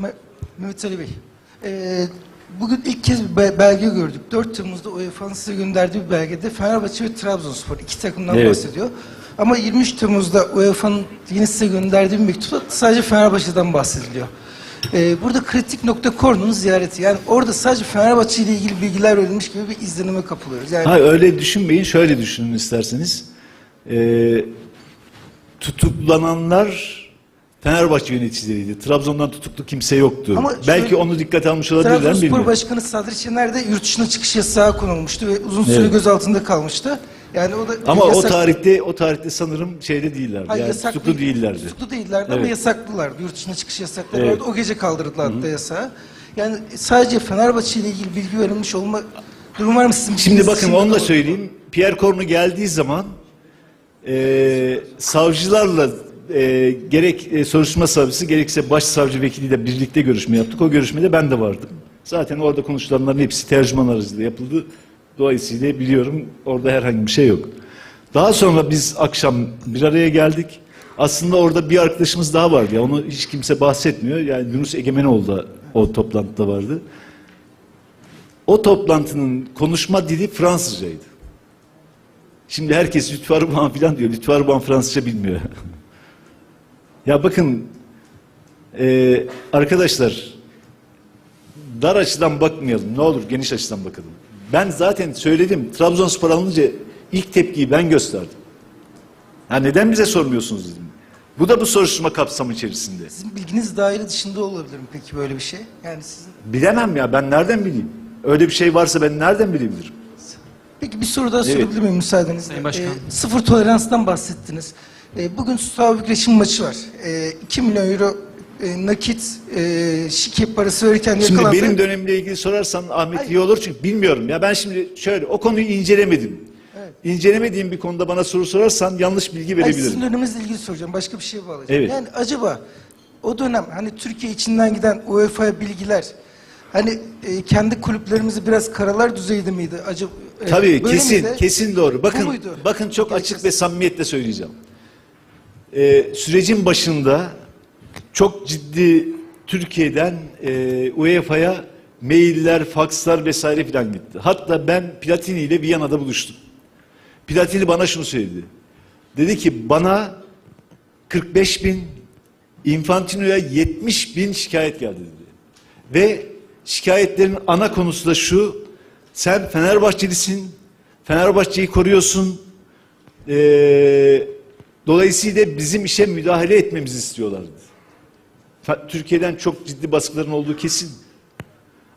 Me- Mehmet Ali Bey, eee, bugün ilk kez bir be- belge gördük. 4 Temmuz'da UEFA'nın size gönderdiği bir belgede Fenerbahçe ve Trabzonspor iki takımdan Evet. bahsediyor. Ama 23 Temmuz'da UEFA'nın yine size gönderdiği bir mektupta sadece Fenerbahçe'den bahsediliyor. Eee, burada kritik nokta Korno'nun ziyareti. Yani orada sadece Fenerbahçe ile ilgili bilgiler verilmiş gibi bir izlenime kapılıyoruz. Yani Ha öyle düşünmeyin, şöyle düşünün isterseniz. Ee, tutuklananlar Fenerbahçe yöneticileriydi. Trabzon'dan tutuklu kimse yoktu. Ama Belki şöyle- onu dikkate almış olabilirler mi Trabzonspor bilmiyorum. Başkanı Sadri Şener de yurt dışına çıkış yasağı konulmuştu ve uzun süre Evet. gözaltında kalmıştı. Yani o da Ama o yasak- tarihte o tarihte sanırım şeyde değillerdi. Hayır, yani tutuklu değil- değillerdi. Tutuklu değillerdi ama Evet. yasaklılardı. Yurt dışına çıkış yasakları Evet. vardı. O gece kaldırdılar hatta yasağı. Yani sadece Fenerbahçe ile ilgili bilgi verilmiş olma durum var mı sizin? Şimdi bakın onu da söyleyeyim. Pierre Cornu geldiği zaman e, savcılarla e, gerek e, soruşturma savcısı gerekse başsavcı vekiliyle birlikte görüşme yaptık. O görüşmede ben de vardım. Zaten orada konuşulanların hepsi tercüman aracılığıyla yapıldı. Dolayısıyla biliyorum orada herhangi bir şey yok. Daha sonra biz akşam bir araya geldik. Aslında orada bir arkadaşımız daha vardı. Ya onu hiç kimse bahsetmiyor. Yani Yunus Egemenoğlu da o toplantıda vardı. O toplantının konuşma dili Fransızcaydı. Şimdi herkes Lütfü Arıban falan diyor. Lütfü Arıban Fransızca bilmiyor. ya bakın e, arkadaşlar dar açıdan bakmayalım. Ne olur geniş açıdan bakalım. Ben zaten söyledim. Trabzonspor alınca ilk tepkiyi ben gösterdim. Ha neden bize sormuyorsunuz dedim. Bu da bu soruşturma kapsamı içerisinde. Sizin bilginiz daire dışında olabilir mi peki böyle bir şey? Yani sizin Bilemem ya ben nereden bileyim? Öyle bir şey varsa ben nereden bilebilirim? Peki bir soru daha Evet. sorabilir miyim müsaadenizle? Sayın Başkan. Ee, sıfır toleranstan bahsettiniz. Ee, bugün Süper Bükreş'in maçı var. Ee, 2 milyon euro e, nakit e, şike parası verirken Şimdi yakalandı. benim dönemimle ilgili sorarsan Ahmet Hayır. iyi olur çünkü bilmiyorum. Ya ben şimdi şöyle o konuyu incelemedim. Evet. İncelemediğim bir konuda bana soru sorarsan yanlış bilgi Hayır, verebilirim. sizin döneminizle ilgili soracağım. Başka bir şey bağlayacağım. Evet. Yani acaba o dönem hani Türkiye içinden giden UEFA'ya bilgiler hani e, kendi kulüplerimizi biraz karalar düzeyde miydi? Acaba e, Tabii kesin miydi? kesin doğru. Bakın bakın çok açık ve samimiyetle söyleyeceğim. Ee, sürecin başında çok ciddi Türkiye'den e, UEFA'ya mailler, fakslar vesaire filan gitti. Hatta ben Platini ile Viyana'da buluştum. Platini bana şunu söyledi. Dedi ki bana 45 bin, Infantino'ya 70 bin şikayet geldi dedi. Ve şikayetlerin ana konusu da şu, sen Fenerbahçelisin, Fenerbahçe'yi koruyorsun, ee, dolayısıyla bizim işe müdahale etmemizi istiyorlardı. Türkiye'den çok ciddi baskıların olduğu kesin.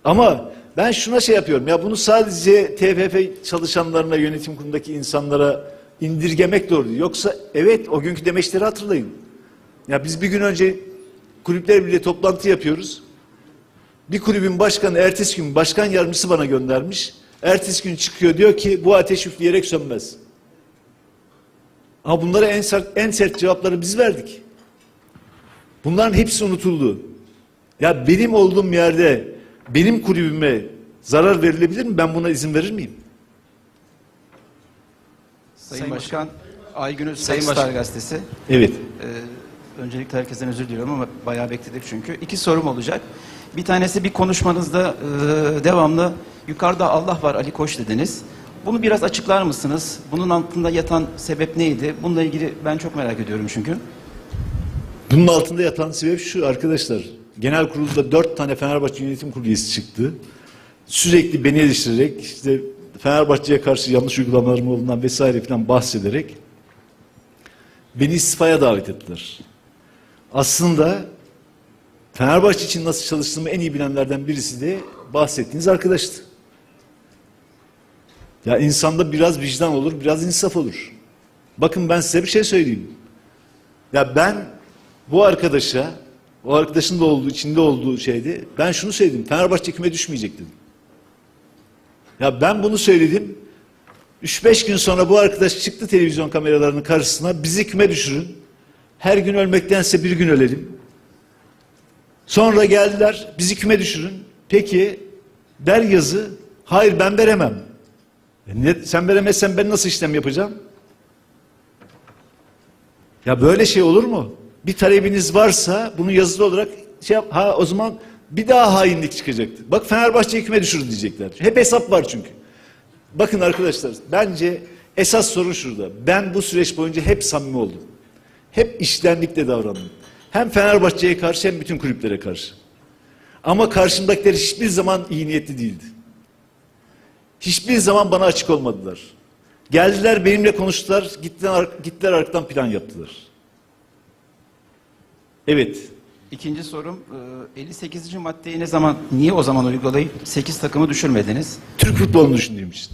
Ama ben şuna şey yapıyorum ya bunu sadece TFF çalışanlarına, yönetim kurulundaki insanlara indirgemek doğru değil. Yoksa evet o günkü demeçleri hatırlayın. Ya biz bir gün önce kulüpler bile toplantı yapıyoruz. Bir kulübün başkanı ertesi gün başkan yardımcısı bana göndermiş. Ertesi gün çıkıyor diyor ki bu ateş üfleyerek sönmez. Ama bunlara en sert, en sert cevapları biz verdik. Bunların hepsi unutuldu. Ya benim olduğum yerde benim kulübüme zarar verilebilir mi? Ben buna izin verir miyim? Sayın, Başkan, Aygün'ü Sayın Sayın Başkan. Gazetesi. Evet. Ee, öncelikle herkesten özür diliyorum ama bayağı bekledik çünkü. İki sorum olacak. Bir tanesi bir konuşmanızda e, devamlı yukarıda Allah var Ali Koç dediniz. Bunu biraz açıklar mısınız? Bunun altında yatan sebep neydi? Bununla ilgili ben çok merak ediyorum çünkü. Bunun altında yatan sebep şu arkadaşlar. Genel kurulda dört tane Fenerbahçe yönetim kurulu üyesi çıktı. Sürekli beni eleştirerek işte Fenerbahçe'ye karşı yanlış uygulamalarım olduğundan vesaire falan bahsederek beni istifaya davet ettiler. Aslında Fenerbahçe için nasıl çalıştığımı en iyi bilenlerden birisi de bahsettiğiniz arkadaştı. Ya insanda biraz vicdan olur, biraz insaf olur. Bakın ben size bir şey söyleyeyim. Ya ben bu arkadaşa, o arkadaşın da olduğu, içinde olduğu şeydi. Ben şunu söyledim. Fenerbahçe küme düşmeyecek dedim. Ya ben bunu söyledim. 3-5 gün sonra bu arkadaş çıktı televizyon kameralarının karşısına. Bizi küme düşürün. Her gün ölmektense bir gün ölelim. Sonra geldiler. Bizi küme düşürün. Peki der yazı. Hayır ben veremem. E ne, sen veremezsen ben nasıl işlem yapacağım? Ya böyle şey olur mu? Bir talebiniz varsa bunu yazılı olarak şey yap, ha o zaman bir daha hainlik çıkacaktı. Bak Fenerbahçe küme düşürdü diyecekler. Hep hesap var çünkü. Bakın arkadaşlar bence esas sorun şurada. Ben bu süreç boyunca hep samimi oldum. Hep iştenlikle davrandım. Hem Fenerbahçe'ye karşı hem bütün kulüplere karşı. Ama karşımdakiler hiçbir zaman iyi niyetli değildi. Hiçbir zaman bana açık olmadılar. Geldiler benimle konuştular, gittiler, gittiler arkadan plan yaptılar. Evet, İkinci sorum e, 58. maddeyi ne zaman niye o zaman uygulayıp 8 takımı düşürmediniz? Türk futbolunu düşündüğüm için.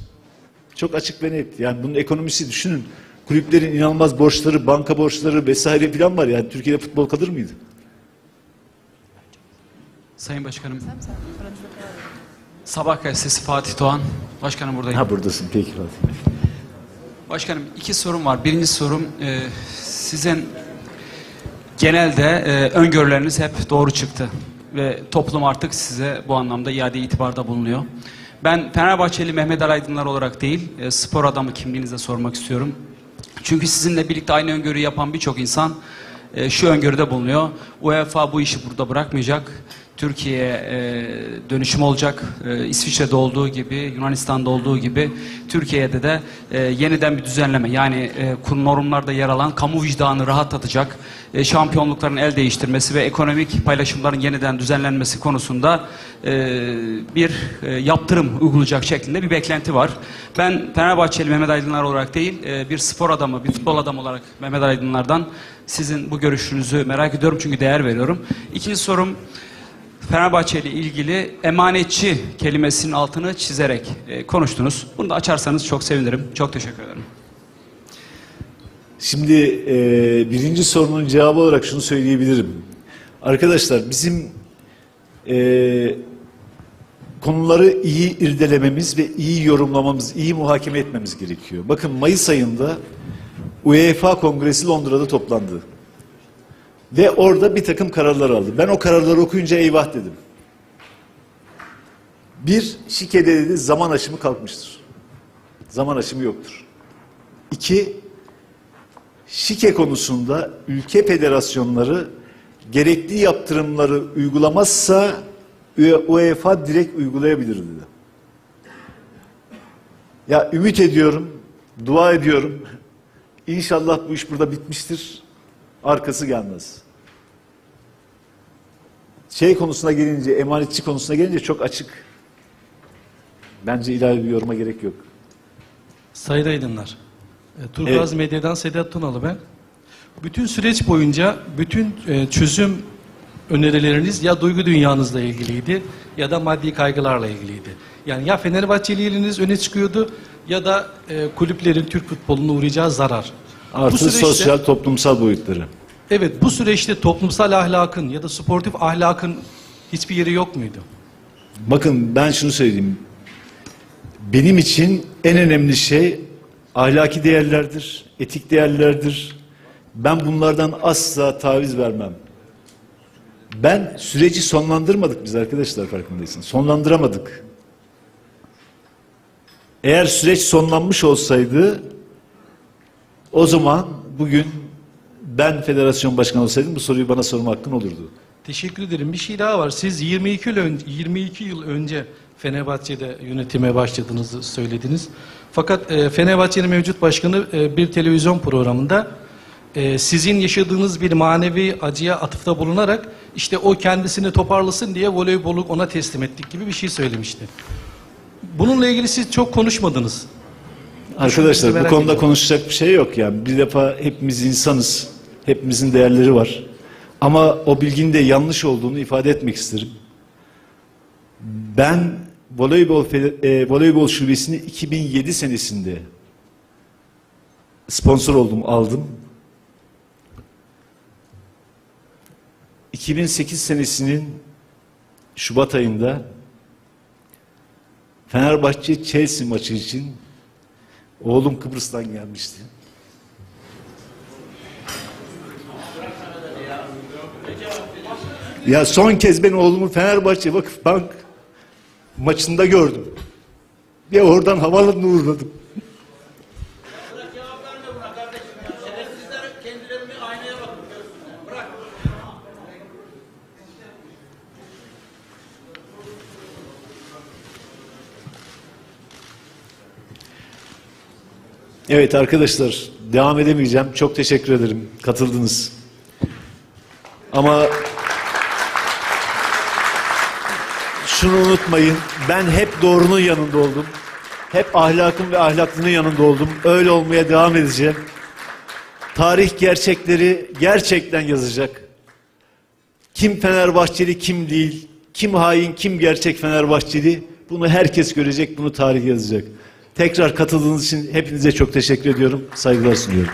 Çok açık ve net. Yani bunun ekonomisi düşünün. Kulüplerin inanılmaz borçları, banka borçları vesaire filan var. Yani Türkiye'de futbol kalır mıydı? Sayın Başkanım. Sabah gazetesi Fatih Doğan. Başkanım buradayım. Ha buradasın. Peki Fatih. Başkanım iki sorum var. Birinci sorum e, sizin genelde e, öngörüleriniz hep doğru çıktı. Ve toplum artık size bu anlamda iade itibarda bulunuyor. Ben Fenerbahçeli Mehmet Ali Aydınlar olarak değil, e, spor adamı kimliğinizle sormak istiyorum. Çünkü sizinle birlikte aynı öngörüyü yapan birçok insan e, şu öngörüde bulunuyor. UEFA bu işi burada bırakmayacak. Türkiye'ye e, dönüşüm olacak. E, İsviçre'de olduğu gibi, Yunanistan'da olduğu gibi Türkiye'de de e, yeniden bir düzenleme yani e, normlarda yer alan kamu vicdanı rahatlatacak e, şampiyonlukların el değiştirmesi ve ekonomik paylaşımların yeniden düzenlenmesi konusunda bir yaptırım uygulayacak şeklinde bir beklenti var. Ben Fenerbahçeli Mehmet Aydınlar olarak değil, bir spor adamı, bir futbol adamı olarak Mehmet Aydınlar'dan sizin bu görüşünüzü merak ediyorum çünkü değer veriyorum. İkinci sorum Fenerbahçe ile ilgili emanetçi kelimesinin altını çizerek e, konuştunuz. Bunu da açarsanız çok sevinirim. Çok teşekkür ederim. Şimdi e, birinci sorunun cevabı olarak şunu söyleyebilirim. Arkadaşlar bizim e, konuları iyi irdelememiz ve iyi yorumlamamız, iyi muhakeme etmemiz gerekiyor. Bakın Mayıs ayında UEFA Kongresi Londra'da toplandı. Ve orada bir takım kararlar aldı. Ben o kararları okuyunca eyvah dedim. Bir, şikede dedi zaman aşımı kalkmıştır. Zaman aşımı yoktur. İki, şike konusunda ülke federasyonları gerekli yaptırımları uygulamazsa UEFA direkt uygulayabilir dedi. Ya ümit ediyorum, dua ediyorum. İnşallah bu iş burada bitmiştir. Arkası gelmez. Şey konusuna gelince, emanetçi konusuna gelince çok açık. Bence ilave bir yoruma gerek yok. Sayın Aydınlar, e, Turkuaz Medya'dan Sedat Tunalı ben. Bütün süreç boyunca bütün e, çözüm önerileriniz ya duygu dünyanızla ilgiliydi ya da maddi kaygılarla ilgiliydi. Yani ya Fenerbahçeliliğiniz öne çıkıyordu ya da e, kulüplerin Türk futboluna uğrayacağı zarar. Artı süreçte- sosyal, toplumsal boyutları. Evet bu süreçte toplumsal ahlakın ya da sportif ahlakın hiçbir yeri yok muydu? Bakın ben şunu söyleyeyim. Benim için en önemli şey ahlaki değerlerdir, etik değerlerdir. Ben bunlardan asla taviz vermem. Ben süreci sonlandırmadık biz arkadaşlar farkındaysın. Sonlandıramadık. Eğer süreç sonlanmış olsaydı o zaman bugün ben federasyon başkanı olsaydım bu soruyu bana sorma hakkın olurdu. Teşekkür ederim. Bir şey daha var. Siz 22 yıl önce, 22 yıl önce Fenerbahçe'de yönetime başladığınızı söylediniz. Fakat e, Fenerbahçe'nin mevcut başkanı e, bir televizyon programında e, sizin yaşadığınız bir manevi acıya atıfta bulunarak işte o kendisini toparlasın diye voleybolu ona teslim ettik gibi bir şey söylemişti. Bununla ilgili siz çok konuşmadınız. Arkadaşlar bu konuda ediyorum. konuşacak bir şey yok yani. Bir defa hepimiz insanız. Hepimizin değerleri var. Ama o bilginin de yanlış olduğunu ifade etmek isterim. Ben voleybol e, voleybol şubesini 2007 senesinde sponsor oldum, aldım. 2008 senesinin Şubat ayında Fenerbahçe Chelsea maçı için Oğlum Kıbrıs'tan gelmişti. Ya son kez ben oğlumu Fenerbahçe Vakıfbank maçında gördüm. Bir oradan havalanına uğurladım. Evet arkadaşlar devam edemeyeceğim. Çok teşekkür ederim. Katıldınız. Ama şunu unutmayın. Ben hep doğrunun yanında oldum. Hep ahlakın ve ahlaklının yanında oldum. Öyle olmaya devam edeceğim. Tarih gerçekleri gerçekten yazacak. Kim Fenerbahçeli kim değil, kim hain kim gerçek Fenerbahçeli bunu herkes görecek, bunu tarih yazacak. Tekrar katıldığınız için hepinize çok teşekkür ediyorum. Saygılar sunuyorum.